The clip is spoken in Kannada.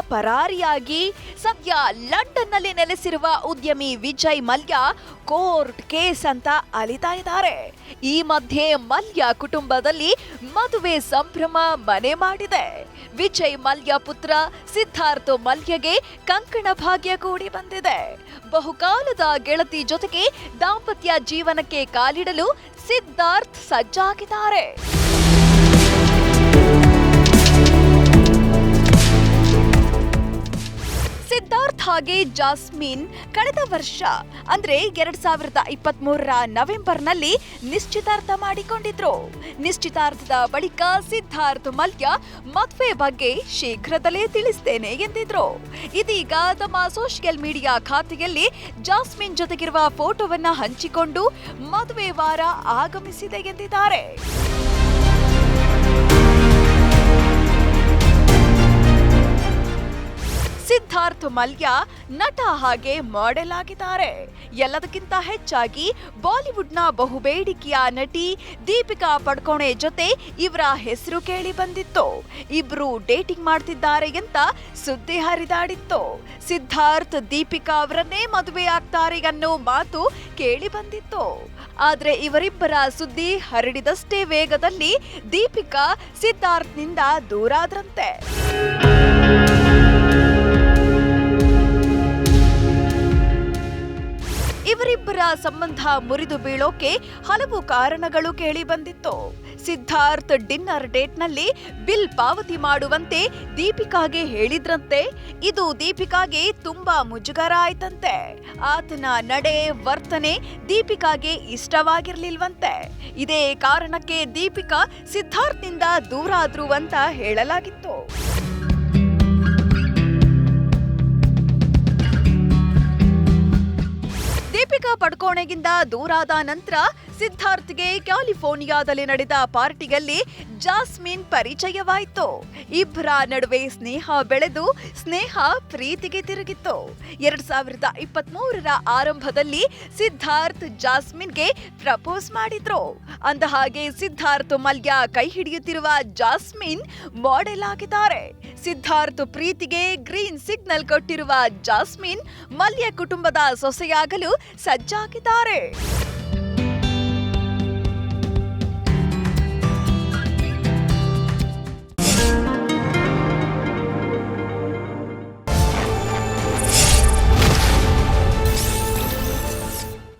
ಪರಾರಿಯಾಗಿ ಸದ್ಯ ಲಂಡನ್ನಲ್ಲಿ ನೆಲೆಸಿರುವ ಉದ್ಯಮಿ ವಿಜಯ್ ಮಲ್ಯ ಕೋರ್ಟ್ ಕೇಸ್ ಅಂತ ಅಲಿತಾ ಇದ್ದಾರೆ. ಈ ಮಧ್ಯೆ ಮಲ್ಯ ಕುಟುಂಬದಲ್ಲಿ ಮದುವೆ ಸಂಭ್ರಮ ಮನೆ ಮಾಡಿದೆ. ವಿಜಯ್ ಮಲ್ಯ ಪುತ್ರ ಸಿದ್ಧಾರ್ಥ ಮಲ್ಯಗೆ ಕಂಕಣ ಭಾಗ್ಯ ಕೂಡಿ ಬಂದಿದೆ. ಬಹುಕಾಲದ ಗೆಳತಿ ಜೊತೆಗೆ ದಾಂಪತ್ಯ ಜೀವನಕ್ಕೆ ಕಾಲಿಡಲು ಸಿದ್ಧಾರ್ಥ್ ಸಜ್ಜಾಗಿದ್ದಾರೆ. ಹಾಗೆ ಜಾಸ್ಮಿನ್ ಕಳೆದ ವರ್ಷ, ಅಂದ್ರೆ ಎರಡ್ ಸಾವಿರದ ಇಪ್ಪತ್ತ್ ಮೂರರ ನವೆಂಬರ್ನಲ್ಲಿ ನಿಶ್ಚಿತಾರ್ಥ ಮಾಡಿಕೊಂಡಿದ್ರು. ನಿಶ್ಚಿತಾರ್ಥದ ಬಳಿಕ ಸಿದ್ಧಾರ್ಥ ಮಲ್ಯ ಮದುವೆ ಬಗ್ಗೆ ಶೀಘ್ರದಲ್ಲೇ ತಿಳಿಸ್ತೇನೆ ಎಂದಿದ್ರು. ಇದೀಗ ತಮ್ಮ ಸೋಷಿಯಲ್ ಮೀಡಿಯಾ ಖಾತೆಯಲ್ಲಿ ಜಾಸ್ಮಿನ್ ಜೊತೆಗಿರುವ ಫೋಟೋವನ್ನ ಹಂಚಿಕೊಂಡು ಮದುವೆ ವಾರ ಆಗಮಿಸಿದೆ ಎಂದಿದ್ದಾರೆ. ಸಿದ್ಧಾರ್ಥ್ ಮಲ್ಯ ನಟ ಹಾಗೆ ಮಾಡೆಲ್ ಆಗಿದ್ದಾರೆ ಎಲ್ಲದಕ್ಕಿಂತ ಹೆಚ್ಚಾಗಿ ಬಾಲಿವುಡ್ನ ಬಹುಬೇಡಿಕೆಯ ನಟಿ ದೀಪಿಕಾ ಪಡ್ಕೋಣೆ ಜೊತೆ ಇವರ ಹೆಸರು ಕೇಳಿ ಬಂದಿತ್ತು. ಇಬ್ರು ಡೇಟಿಂಗ್ ಮಾಡ್ತಿದ್ದಾರೆ ಅಂತ ಸುದ್ದಿ ಹರಿದಾಡಿತ್ತು. ಸಿದ್ಧಾರ್ಥ್ ದೀಪಿಕಾ ಅವರನ್ನೇ ಮದುವೆ ಆಗ್ತಾರೆ ಅನ್ನೋ ಮಾತು ಕೇಳಿ ಬಂದಿತ್ತು. ಆದ್ರೆ ಇವರಿಬ್ಬರ ಸುದ್ದಿ ಹರಡಿದಷ್ಟೇ ವೇಗದಲ್ಲಿ ದೀಪಿಕಾ ಸಿದ್ಧಾರ್ಥ್ನಿಂದ ದೂರಾದ್ರಂತೆ. ಇವರಿಬ್ಬರ ಸಂಬಂಧ ಮುರಿದು ಬೀಳೋಕೆ ಹಲವು ಕಾರಣಗಳು ಕೇಳಿ ಬಂದಿತ್ತು. ಸಿದ್ಧಾರ್ಥ್ ಡಿನ್ನರ್ ಡೇಟ್ನಲ್ಲಿ ಬಿಲ್ ಪಾವತಿ ಮಾಡುವಂತೆ ದೀಪಿಕಾಗೆ ಹೇಳಿದ್ರಂತೆ. ಇದು ದೀಪಿಕಾಗೆ ತುಂಬಾ ಮುಜುಗರ ಆಯ್ತಂತೆ. ಆತನ ನಡೆ, ವರ್ತನೆ ದೀಪಿಕಾಗೆ ಇಷ್ಟವಾಗಿರ್ಲಿಲ್ವಂತೆ. ಇದೇ ಕಾರಣಕ್ಕೆ ದೀಪಿಕಾ ಸಿದ್ಧಾರ್ಥ್ನಿಂದ ದೂರ ಆದ್ರು ಅಂತ ಹೇಳಲಾಗಿತ್ತು. ಪಡ್ಕೋಣೆಗಿಂದ ದೂರಾದ ನಂತರ ಸಿದ್ಧಾರ್ಥ್ಗೆ ಕ್ಯಾಲಿಫೋರ್ನಿಯಾದಲ್ಲಿ ನಡೆದ ಪಾರ್ಟಿಯಲ್ಲಿ ಜಾಸ್ಮಿನ್ ಪರಿಚಯವಾಯಿತು. ಇಬ್ಬರ ನಡುವೆ ಸ್ನೇಹ ಬೆಳೆದು ಸ್ನೇಹ ಪ್ರೀತಿಗೆ ತಿರುಗಿತ್ತು. ಎರಡ್ ಸಾವಿರದ ಇಪ್ಪತ್ತ್ ಮೂರರ ಆರಂಭದಲ್ಲಿ ಸಿದ್ಧಾರ್ಥ್ ಜಾಸ್ಮಿನ್ಗೆ ಪ್ರಪೋಸ್ ಮಾಡಿದ್ರು. ಅಂದ ಹಾಗೆ ಸಿದ್ಧಾರ್ಥ್ ಮಲ್ಯ ಕೈ ಹಿಡಿಯುತ್ತಿರುವ ಜಾಸ್ಮಿನ್ ಮಾಡೆಲ್ ಆಗಿದ್ದಾರೆ. ಸಿದ್ಧಾರ್ಥ್ ಪ್ರೀತಿಗೆ ಗ್ರೀನ್ ಸಿಗ್ನಲ್ ಕೊಟ್ಟಿರುವ ಜಾಸ್ಮಿನ್ ಮಲ್ಯ ಕುಟುಂಬದ ಸೊಸೆಯಾಗಲು ಸಜ್ಜಾಗಿದ್ದಾರೆ